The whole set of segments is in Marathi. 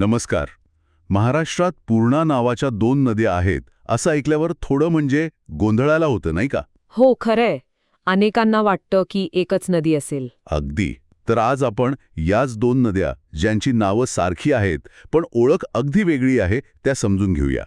नमस्कार. महाराष्ट्रात पूर्णा नावाच्या दोन नद्या आहेत असं ऐकल्यावर थोडं म्हणजे गोंधळाला होतं नाही का? हो खरंय. अनेकांना वाटतं की एकच नदी असेल. अगदी. तर आज आपण याच दोन नद्या ज्यांची नावं सारखी आहेत पण ओळख अगदी वेगळी आहे त्या समजून घेऊया.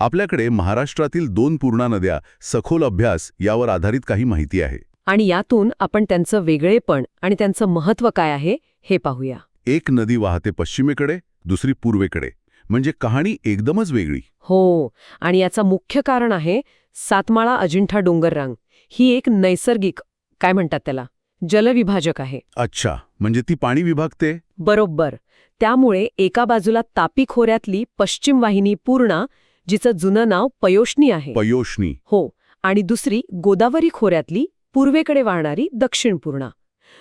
आपल्याकडे महाराष्ट्रातील दोन पूर्णा नद्या सखोल अभ्यास यावर आधारित काही माहिती आहे. आणि यातून आपण त्यांचं वेगळेपण आणि त्यांचं महत्त्व काय आहे हे पाहूया. एक नदी वाहते पश्चिमेकडे दुसरी पूर्वेकडे. म्हणजे कहाणी एकदमच वेगळी. हो. आणि याचं मुख्य कारण आहे सातमाळा अजिंठा डोंगररांग. ही एक नैसर्गिक काय म्हणतात त्याला जलविभाजक आहे. अच्छा. म्हणजे ती पाणी विभागते? बरोबर. त्यामुळे एका बाजूला तापी खोऱ्यातली पश्चिम वाहिनी पूर्णा जिचं जुनं नाव पयोष्णी आहे. पयोष्णी. हो. आणि दुसरी गोदावरी खोऱ्यातली पूर्वेकडे वाहणारी दक्षिण पूर्णा.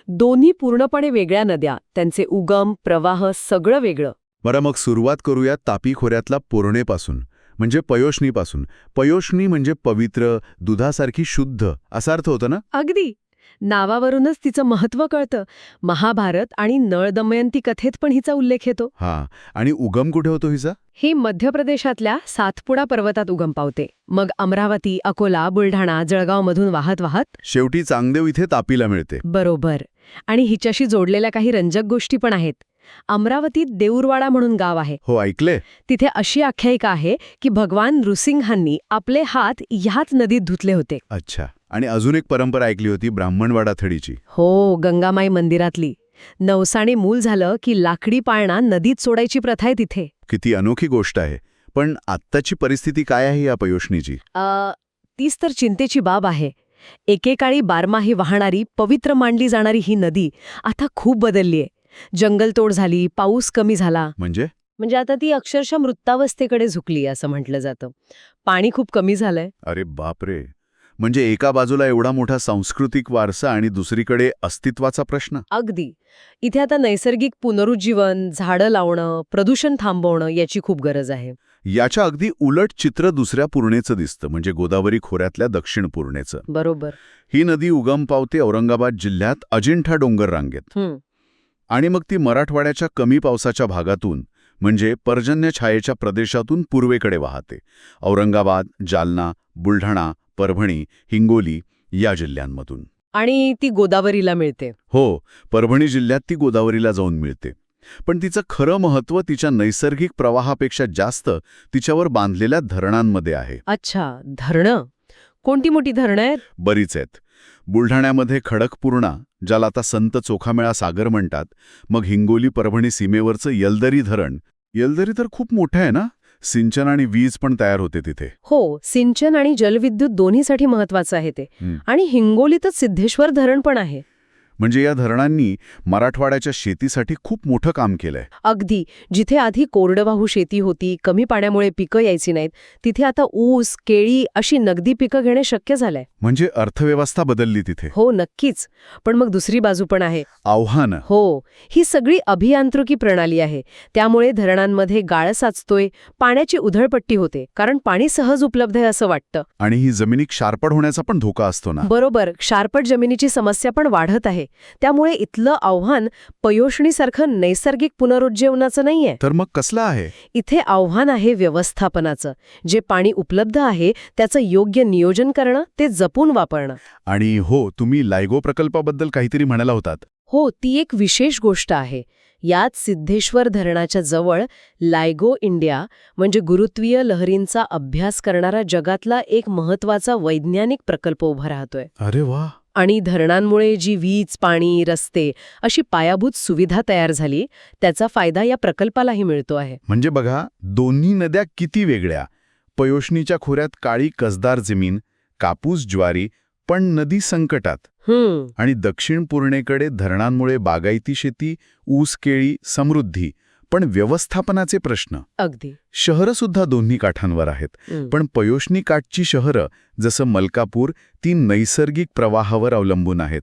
दोन्ही पूर्णपणे वेगळ्या नद्या. त्यांचे उगम प्रवाह सगळं वेगळं. बरं मग सुरुवात करूया तापी खोऱ्यातला पोरणेपासून म्हणजे पयोष्णीपासून. पयोष्णी म्हणजे पवित्र दुधासारखी शुद्ध असा अर्थ होतं ना? अगदी. नावावरूनच तिचं महत्त्व कळतं. महाभारत आणि नळ दमयंती कथेत पण हिचा उल्लेख येतो. हा आणि उगम कुठे होतो हिचा? ही मध्य प्रदेशातल्या सातपुडा पर्वतात उगम पावते. मग अमरावती अकोला बुलढाणा जळगावमधून वाहत वाहत शेवटी चांगदेव इथे तापीला मिळते. बरोबर. आणि हिच्याशी जोडलेल्या काही रंजक गोष्टी पण आहेत. अमरावतीत देऊरवाडा म्हणून गाव आहे. हो ऐकले तिथे अशी आख्यायिका आहे की भगवान नृसिंहांनी आपले हात ह्याच नदीत धुतले होते. अच्छा. आणि अजून एक परंपरा ऐकली होती ब्राह्मणवाडा थडीची. हो गंगामाई मंदिरातली. नवसाने मूल झालं की लाकडी पाळणा नदीत सोडायची प्रथा आहे तिथे. किती अनोखी गोष्ट आहे. पण आत्ताची परिस्थिती काय आहे या पयोष्णीची? अ, तीच तर चिंतेची बाब आहे. एकेकाळी बारमाही वाहणारी पवित्र मानली जाणारी ही नदी आता खूप बदललीय जंगलतोड झाली पाऊस कमी झाला. म्हणजे? म्हणजे आता ती अक्षरशः मृतावस्थेकडे झुकली असं म्हटलं जातं. पाणी खूप कमी झालंय. अरे बापरे. म्हणजे एका बाजूला एवढा मोठा सांस्कृतिक वारसा आणि दुसरीकडे अस्तित्वाचा प्रश्न? अगदी. इथे आता नैसर्गिक पुनरुज्जीवन झाडं लावणं प्रदूषण थांबवणं याची खूप गरज आहे. याच्या अगदी उलट चित्र दुसऱ्या पूर्णेचं दिसतं म्हणजे गोदावरी खोऱ्यातल्या दक्षिण पूर्णेचं. बरोबर. ही नदी उगम पावते औरंगाबाद जिल्ह्यात अजिंठा डोंगर रांगेत आणि मग ती मराठवाड्याच्या कमी पावसाच्या भागातून म्हणजे पर्जन्य छायेच्या प्रदेशातून पूर्वेकडे वाहते. औरंगाबाद जालना बुलढाणा परभणी हिंगोली या जिल्ह्यांमधून. आणि ती गोदावरीला मिळते. हो परभणी जिल्ह्यात ती गोदावरीला जाऊन मिळते. पण तिचं खरं महत्त्व तिच्या नैसर्गिक प्रवाहापेक्षा जास्त तिच्यावर बांधलेल्या धरणांमध्ये आहे. अच्छा धरणं? कोणती मोठी धरणं आहेत? बरीच आहेत. बुलढाण्यामध्ये खडकपूर्णा ज्याला आता संत चोखामेळा सागर म्हणतात मग हिंगोली परभणी सीमेवरचं यलदरी धरण. यलदरी तर खूप मोठं आहे ना? सिंचन आणि वीज पण तयार होते तिथे. हो सिंचन आणि जलविद्युत दोन्हीसाठी महत्वाचं आहे ते. आणि हिंगोलीतच सिद्धेश्वर धरण पण आहे. म्हणजे या धरणांनी मराठवाड्याच्या शेतीसाठी खूप मोठं काम केलंय. अगदी. जिथे आधी कोरडवाहू शेती होती कमी पाण्यामुळे पिकं यायची नाहीत तिथे आता ऊस केळी अशी नगदी पिकं घेणे शक्य झालंय. म्हणजे अर्थव्यवस्था बदलली तिथे. हो नक्कीच. पण मग दुसरी बाजू पण आहे. आव्हानं. हो. ही सगळी अभियांत्रिकी प्रणाली आहे. त्यामुळे धरणांमध्ये गाळ साचतोय पाण्याची उधळपट्टी होते कारण पाणी सहज उपलब्ध आहे असं वाटतं. आणि ही जमिनी क्षारपड होण्याचा पण धोका असतो ना? बरोबर. क्षारपट जमिनीची समस्या पण वाढत आहे. त्यामुळे इथलं आव्हान पयोषणीसारखं नैसर्गिक पुनरुज्जीवनाचं नाहीये. तर मग कसलं आहे? इथे आव्हान आहे व्यवस्थापनाचं. जे पाणी उपलब्ध आहे त्याचं योग्य नियोजन करणं ते जपून वापरणं. आणि हो तुम्ही लायगो प्रकल्पाबद्दल काहीतरी म्हणाला होतात. हो ती एक विशेष गोष्ट आहे. यात सिद्धेश्वर धरणाच्या जवळ लायगो इंडिया म्हणजे गुरुत्वीय लहरींचा अभ्यास करणारा जगातला एक महत्त्वाचा वैज्ञानिक प्रकल्प उभा राहतोय. अरे वा आणि धरणांमुळे जी वीज पाणी रस्ते अशी पायाभूत सुविधा तयार झाली त्याचा फायदा या प्रकल्पालाही मिळतो आहे. म्हणजे बघा दोन्ही नद्या किती वेगळ्या. पयोष्णीच्या खोऱ्यात काळी कसदार जमीन कापूस ज्वारी पण नदी संकटात. आणि दक्षिण पूर्णेकडे धरणांमुळे बागायती शेती ऊस केळी समृद्धी. पण व्यवस्थापनाचे प्रश्न. अगदी. शहरं सुद्धा दोन्ही काठांवर आहेत. पण पयोष्णी काठची शहरं जसं मलकापूर ती नैसर्गिक प्रवाहावर अवलंबून आहेत.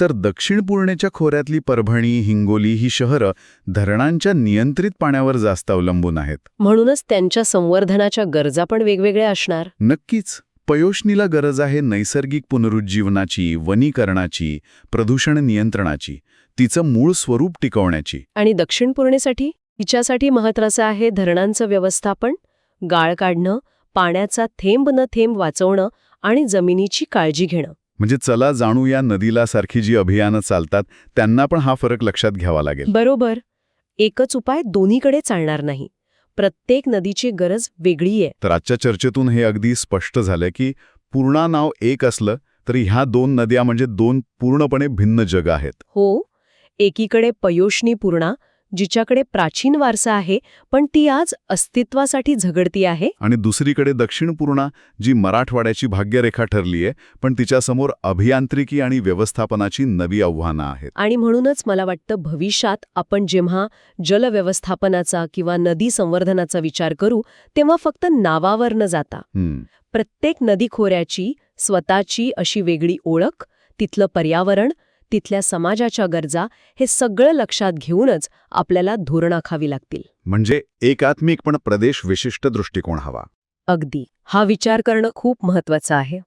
तर दक्षिण पूर्णेच्या खोऱ्यातली परभणी हिंगोली ही शहरं धरणांच्या नियंत्रित पाण्यावर जास्त अवलंबून आहेत. म्हणूनच त्यांच्या संवर्धनाच्या गरजा पण वेगवेगळ्या असणार. नक्कीच. पयोष्णीला गरज आहे नैसर्गिक पुनरुज्जीवनाची वनीकरणाची प्रदूषण नियंत्रणाची. तिचं मूळ स्वरूप टिकवण्याची. आणि दक्षिण पूर्णेसाठी? हिच्यासाठी महत्वाचं आहे धरणांचं व्यवस्थापन गाळ काढणं पाण्याचा थेंब न थेंब वाचवणं आणि जमिनीची काळजी घेणं. म्हणजे चला जाणू या नदीला सारखी जी अभियानं चालतात त्यांना पण हा फरक लक्षात घ्यावा लागेल. बरोबर. एकच उपाय दोन्हीकडे चालणार नाही. प्रत्येक नदीची गरज वेगळी आहे. तर आजच्या चर्चेतून हे अगदी स्पष्ट झालं की पूर्णा नाव एक असलं तरी ह्या दोन नद्या म्हणजे दोन पूर्णपणे भिन्न जग आहेत. हो. एकीकडे पयोष्णी पूर्णा जिच्याकडे प्राचीन वारसा आहे पण ती आज अस्तित्वासाठी झगडती आहे. आणि दुसरीकडे दक्षिण पूर्णा जी मराठवाड्याची भाग्यरेखा ठरली आहे पण तिच्यासमोर अभियांत्रिकी आणि व्यवस्थापनाची नवी आव्हानं आहेत. आणि म्हणूनच मला वाटतं भविष्यात आपण जेव्हा जलव्यवस्थापनाचा किंवा नदी संवर्धनाचा विचार करू तेव्हा फक्त नावावर न जाता प्रत्येक नदीखोऱ्याची स्वतःची अशी वेगळी ओळख तिथलं पर्यावरण तिथल्या समाजाच्या गरजा हे सगळं लक्षात घेऊनच आपल्याला धोरणं आखावी लागतील. म्हणजे एकात्मिक पण प्रदेश विशिष्ट दृष्टिकोन हवा. अगदी. हा विचार करणं खूप महत्वाचं आहे.